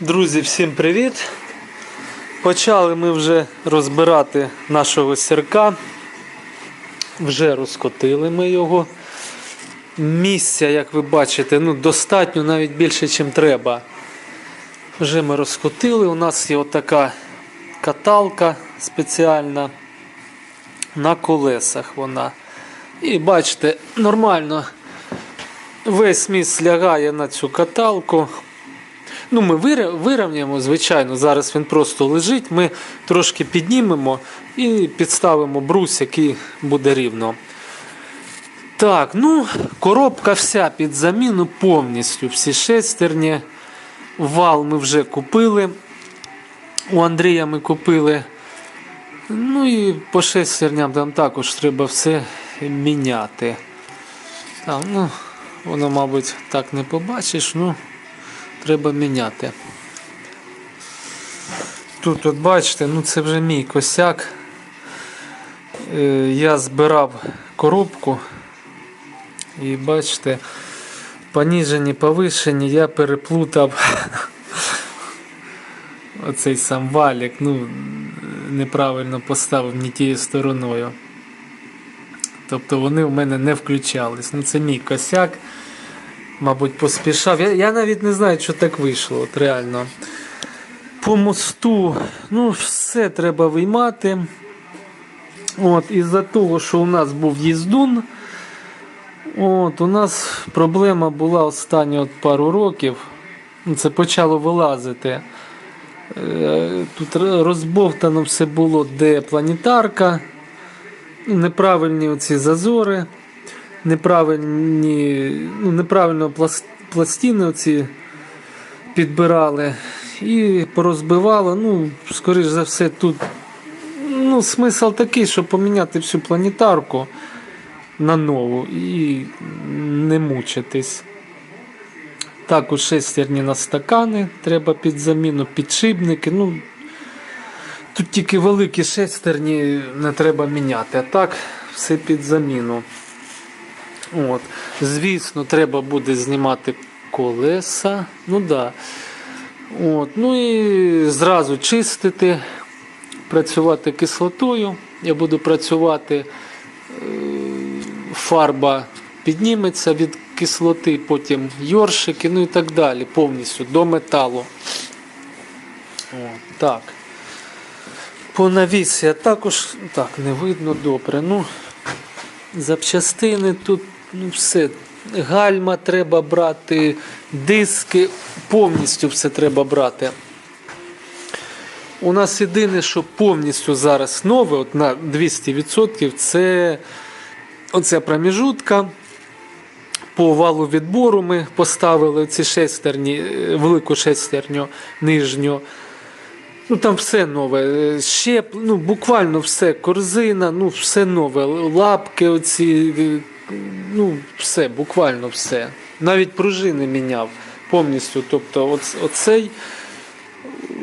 Друзі, всім привіт! Почали ми вже розбирати нашого сірка. Вже розкотили ми його. Місця, як ви бачите, ну, достатньо навіть більше, ніж треба. Вже ми розкотили. У нас є отака каталка спеціальна на колесах вона. І бачите, нормально весь міст лягає на цю каталку. Ну, ми вирівняємо, звичайно, зараз він просто лежить. Ми трошки піднімемо і підставимо брус, який буде рівно. Так, ну, коробка вся під заміну повністю. Всі шестерні. Вал ми вже купили. У Андрія ми купили. Ну і по шестерням там також треба все міняти. Там, ну, воно, мабуть, так не побачиш, ну треба міняти. Тут, от бачите, ну це вже мій косяк. Е, Я збирав коробку і бачите, поніжені, повишені, я переплутав оцей сам валік, ну, неправильно поставив не тією стороною. Тобто вони в мене не включались. Ну, це мій косяк. Мабуть, поспішав. Я, я навіть не знаю, що так вийшло, от реально. По мосту, ну, все треба виймати. От, із-за того, що у нас був їздун, от, у нас проблема була останні от пару років. Це почало вилазити. Е, Тут розбовтано все було, де планетарка, неправильні оці зазори, неправильні, ну, неправильно пласт, пластини оці підбирали і порозбивало. Ну, скоріш за все, тут ну, смисл такий, щоб поміняти всю планетарку на нову і не мучитись. Також шестерні на стакани треба під заміну, підшипники. Ну, тут тільки великі шестерні не треба міняти, а так все під заміну. От. Звісно, треба буде знімати колеса. Ну да. От. Ну і зразу чистити, працювати кислотою. Я буду працювати е, фарба підніметься від кислоти, потім йоршики, ну і так далі, повністю до металу. От, так. По навісі а також так, не видно добре. Ну, запчастини тут ну, все. Гальма треба брати, диски, повністю все треба брати. У нас єдине, що повністю зараз нове, от на 200%, це оця проміжутка. По валу відбору ми поставили ці шестерні, е, велику шестерню нижню. Ну там все нове. Е, Щеп, ну буквально все, корзина, ну все нове. Лапки оці, е, ну все, буквально все. Навіть пружини міняв повністю. Тобто оц- оцей е,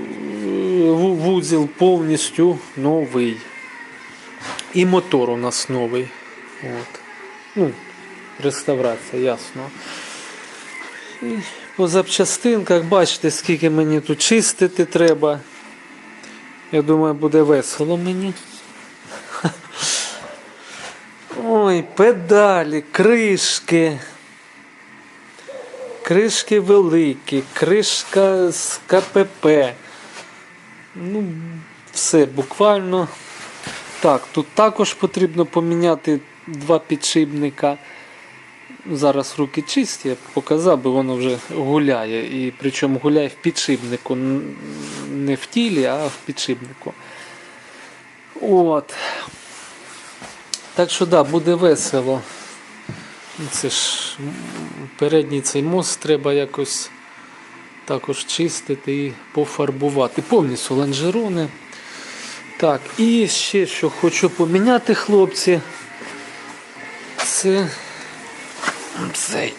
ву- вузол повністю новий. І мотор у нас новий. От. Ну, реставрація, ясно. І по запчастинках, бачите, скільки мені тут чистити треба. Я думаю, буде весело мені. Ой, педалі, кришки. Кришки великі, кришка з КПП. Ну, все буквально. Так, тут також потрібно поміняти два підшипника. Зараз руки чисті, я показав, бо воно вже гуляє. І причому гуляє в підшипнику. Не в тілі, а в підшипнику. От. Так що да, буде весело. Це ж передній цей мост треба якось також чистити і пофарбувати. Повністю лонжерони. Так, і ще що хочу поміняти, хлопці. Це цей,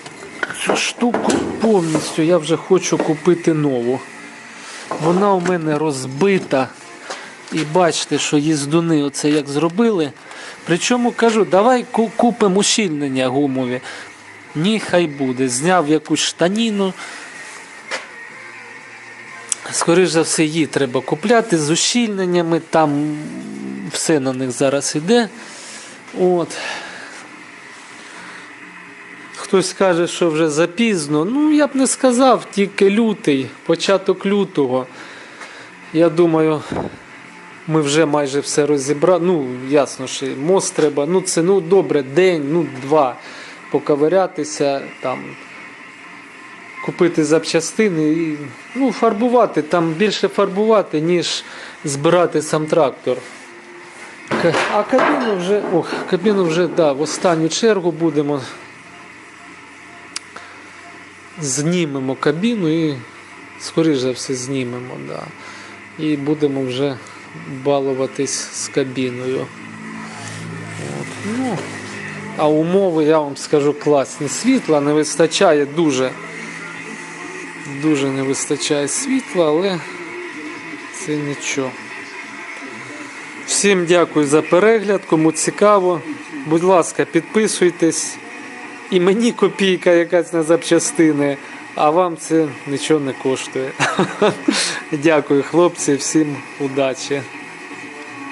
цю штуку повністю я вже хочу купити нову. Вона у мене розбита. І бачите, що їздуни оце як зробили. Причому кажу, давай купимо ущільнення гумові. Ні, хай буде. Зняв якусь штаніну. Скоріше за все, її треба купляти з ущільненнями, там все на них зараз іде. От. Хтось каже, що вже запізно. Ну, я б не сказав, тільки лютий, початок лютого. Я думаю, ми вже майже все розібрали. Ну, ясно, що мост треба. Ну, це ну добре, день, ну, два поковирятися, там, купити запчастини і ну, фарбувати. Там більше фарбувати, ніж збирати сам трактор. А кабіну вже, ох, кабіну вже да, в останню чергу будемо. Знімемо кабіну і, скоріш за все, знімемо. Да. І будемо вже балуватись з кабіною. От. Ну, а умови, я вам скажу, класні. Світла не вистачає дуже. Дуже не вистачає світла, але це нічого. Всім дякую за перегляд. Кому цікаво, будь ласка, підписуйтесь. І мені копійка якась на запчастини, а вам це нічого не коштує. Дякую, хлопці, всім удачі.